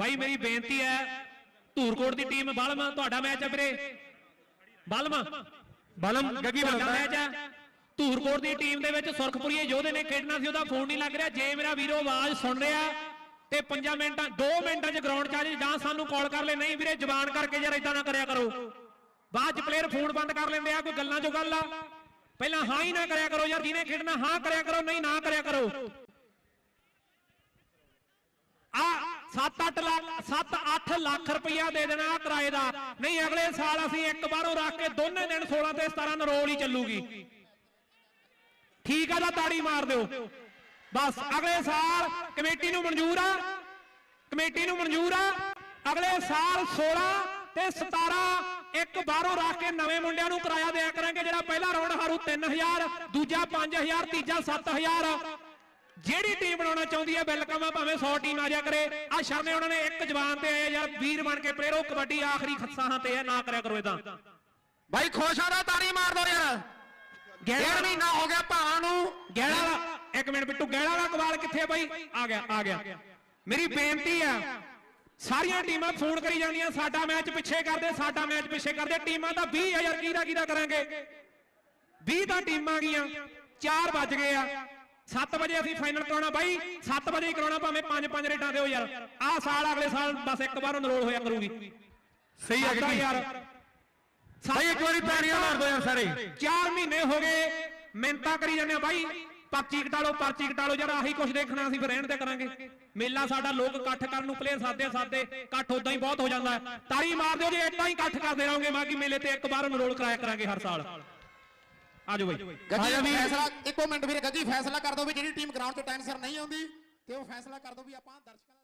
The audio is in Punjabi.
ਬਾਈ ਮੇਰੀ ਬੇਨਤੀ ਹੈ ਧੂਰਕੋਟ ਦੀ ਟੀਮ ਬਲਮ ਤੁਹਾਡਾ ਮੈਚ ਹੈ ਵੀਰੇ। ਬਲਮ ਬਲਮ ਗੱਗੀ ਬਲਮ ਮੈਚ ਹੈ। ਧੂਰਕੋਟ ਦੀ ਟੀਮ ਦੇ ਵਿੱਚ ਸੁਰਖਪੁਰੀਏ ਯੋਧੇ ਨੇ ਖੇਡਣਾ ਸੀ ਉਹਦਾ ਫੋਨ ਨਹੀਂ ਲੱਗ ਰਿਹਾ। ਜੇ ਮੇਰਾ ਵੀਰੋ ਆਵਾਜ਼ ਸੁਣ ਰਿਹਾ ਤੇ 5 ਮਿੰਟਾਂ 2 ਮਿੰਟਾਂ 'ਚ ਗਰਾਊਂਡ 'ਚ ਆ ਜੀ ਜਾਂ ਸਾਨੂੰ ਕਾਲ ਕਰ ਲੈ। ਨਹੀਂ ਵੀਰੇ ਜ਼ਬਾਨ ਕਰਕੇ ਯਾਰ ਇਦਾਂ ਨਾ ਕਰਿਆ ਕਰੋ। ਬਾਅਦ 'ਚ ਪਲੇਅਰ ਫੋਨ ਬੰਦ ਕਰ ਲੈਂਦੇ ਆ ਕੋਈ ਗੱਲਾਂ 'ਚੋਂ ਗੱਲ ਆ। ਪਹਿਲਾਂ ਹਾਂ ਹੀ ਨਾ ਕਰਿਆ ਕਰੋ ਯਾਰ ਜਿਹਨੇ ਖੇਡਣਾ ਹਾਂ ਕਰਿਆ ਕਰੋ ਨਹੀਂ ਨਾ ਕਰਿਆ ਕਰੋ ਆ 7-8 ਲੱਖ 7-8 ਲੱਖ ਰੁਪਇਆ ਦੇ ਦੇਣਾ ਕਿਰਾਏ ਦਾ। ਨਹੀਂ, ਅਗਲੇ ਸਾਲ ਅਸੀਂ ਇੱਕ ਬਾਰੋਂ ਰੱਖ ਕੇ ਦੋਨੇ ਦਿਨ 16 ਤੇ 17 ਨਰੋਲ ਹੀ ਚੱਲੂਗੀ। ਠੀਕ ਆ ਤਾਂ ਤਾੜੀ ਮਾਰ ਦਿਓ। ਬਸ, ਅਗਲੇ ਸਾਲ ਕਮੇਟੀ ਨੂੰ ਮਨਜ਼ੂਰ ਆ। ਕਮੇਟੀ ਨੂੰ ਮਨਜ਼ੂਰ ਆ। ਅਗਲੇ ਸਾਲ 16 ਤੇ 17 ਇੱਕ ਬਾਹਰੋਂ ਰੱਖ ਕੇ ਨਵੇਂ ਮੁੰਡਿਆਂ ਨੂੰ ਕਿਰਾਇਆ ਦਿਆ ਕਰਾਂਗੇ, ਜਿਹੜਾ ਪਹਿਲਾ ਰਾਉਂਡ ਹਾਰੂ 3000 ਦੂਜਾ 5000 ਤੀਜਾ 7000 ਜਿਹੜੀ ਟੀਮ ਬਣਾਉਣਾ ਚਾਹੁੰਦੀ ਹੈ ਵੈਲਕਮ ਆ ਭਾਵੇਂ 100 ਟੀਮ ਆ ਜਾ ਕਰੇ। ਆ ਸ਼ਰਮੇ ਉਹਨਾਂ ਨੇ ਇੱਕ ਜਵਾਨ ਤੇ ਆਏ ਆ ਯਾਰ ਵੀਰ ਬਣ ਕੇ ਪਲੇਅਰੋ ਕਬੱਡੀ ਆਖਰੀ ਖੱਸਾਂ ਤੇ ਆ ਨਾ ਕਰਿਆ ਕਰੋ ਇਦਾਂ ਬਾਈ ਖੁਸ਼ ਦਾ ਤਾੜੀ ਮਾਰ ਦੋ ਯਾਰ। ਡੇਢ ਮਹੀਨਾ ਹੋ ਗਿਆ ਭਾਂ ਨੂੰ। ਗੈਲਾ ਵਾਲਾ ਇੱਕ ਮਿੰਟ ਬਿੱਟੂ ਗੈਲਾ ਵਾਲਾ ਕਵਾਲ ਕਿੱਥੇ ਬਾਈ? ਆ ਗਿਆ ਆ ਗਿਆ। ਮੇਰੀ ਬੇਨਤੀ ਆ ਸਾਰੀਆਂ ਟੀਮਾਂ ਫੋਨ ਕਰੀ ਜਾਂਦੀਆਂ ਸਾਡਾ ਮੈਚ ਪਿੱਛੇ ਕਰਦੇ ਸਾਡਾ ਮੈਚ ਪਿੱਛੇ ਕਰਦੇ। ਟੀਮਾਂ ਤਾਂ 20000 ਕਿਹਦਾ ਕਿਹਦਾ ਕਰਾਂਗੇ? 20 ਤਾਂ ਟੀਮਾਂ ਗਈਆਂ 4 ਵੱਜ ਗਏ ਆ। 7 ਵਜੇ ਅਸੀਂ ਫਾਈਨਲ ਕਰਾਉਣਾ ਬਾਈ। 7 ਵਜੇ ਹੀ ਕਰਾਉਣਾ ਭਾਵੇਂ 5-5 ਰੇਟਾਂ ਦਿਓ ਯਾਰ। ਆਹ ਸਾਲ ਅਗਲੇ ਸਾਲ ਬਸ ਇੱਕ ਵਾਰ ਨਰੋਲ ਹੋਇਆ ਕਰੂਗੀ। ਸਹੀ ਸਾਡਾ ਗੱਗੀ ਯਾਰ। ਬਾਈ ਇੱਕ ਵਾਰੀ ਤਾੜੀਆਂ ਮਾਰ ਦੋ ਯਾਰ ਸਾਰੇ। 4 ਮਹੀਨੇ ਹੋ ਗਏ ਮਿੰਤਾ ਕਰੀ ਜਾਂਦੇ ਆ ਬਾਈ। ਪਰਚੀ ਕਟਾ ਲਓ ਪਰਚੀ ਕਟਾ ਲਓ ਯਾਰ ਆਹੀ ਕੁਝ ਦੇਖਣਾ ਅਸੀਂ ਫਿਰ ਰਹਿਣ ਤੇ ਕਰਾਂਗੇ। ਮੇਲਾ ਸਾਡਾ ਲੋਕ ਇਕੱਠ ਕਰਨ ਨੂੰ ਪਲੇਅਰ ਸਾਦੇ ਸਾਦੇ ਇਕੱਠ ਉਦਾਂ ਹੀ ਬਹੁਤ ਹੋ ਜਾਂਦਾ। ਹੈ ਤਾੜੀ ਮਾਰ ਦਿਓ ਜੇ ਇਦਾਂ ਹੀ ਇਕੱਠ ਕਰਦੇ ਰਹੋਗੇ ਮਾਗੀ ਮੇਲੇ ਤੇ ਇੱਕ ਵਾਰ ਨਰੋਲ ਕਰਾਇਆ ਕਰਾਂਗੇ ਹਰ ਸਾਲ। ਆਜੋ ਬਾਈ ਵੀਰ। ਫੈਸਲਾ ਇੱਕੋ ਮਿੰਟ ਵੀਰੇ ਗੱਗੀ ਫੈਸਲਾ ਕਰ ਦੋ ਵੀ ਜਿਹੜੀ ਟੀਮ ਗਰਾਊਂਡ 'ਤੇ ਟਾਈਮ ਸਿਰ ਨਹੀਂ ਆਉਂਦੀ ਤੇ ਉਹ ਫੈਸਲਾ ਕਰ ਦੋ ਵੀ ਆਪਾਂ ਦਰਸ਼ਕਾਂ